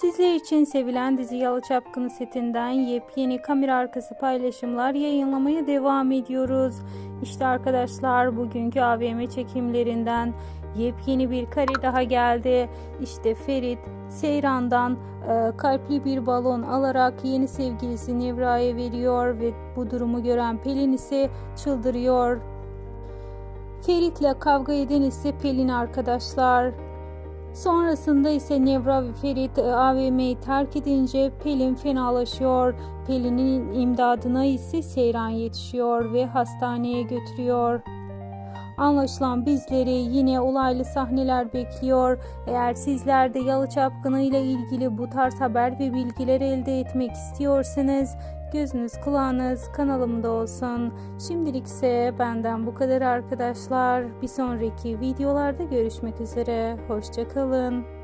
Sizler için sevilen dizi Yalı Çapkını setinden yepyeni kamera arkası paylaşımlar yayınlamaya devam ediyoruz. İşte arkadaşlar bugünkü AVM çekimlerinden yepyeni bir kare daha geldi. İşte Ferit Seyran'dan e, kalpli bir balon alarak yeni sevgilisi Nevra'ya veriyor ve bu durumu gören Pelin ise çıldırıyor. Ferit'le kavga eden ise Pelin arkadaşlar. Sonrasında ise Nevra ve Ferit e, AVM'yi terk edince Pelin fenalaşıyor. Pelin'in imdadına ise Seyran yetişiyor ve hastaneye götürüyor. Anlaşılan bizleri yine olaylı sahneler bekliyor. Eğer sizler de Yalı Çapkını ile ilgili bu tarz haber ve bilgiler elde etmek istiyorsanız gözünüz kulağınız kanalımda olsun. Şimdilik ise benden bu kadar arkadaşlar. Bir sonraki videolarda görüşmek üzere. Hoşçakalın.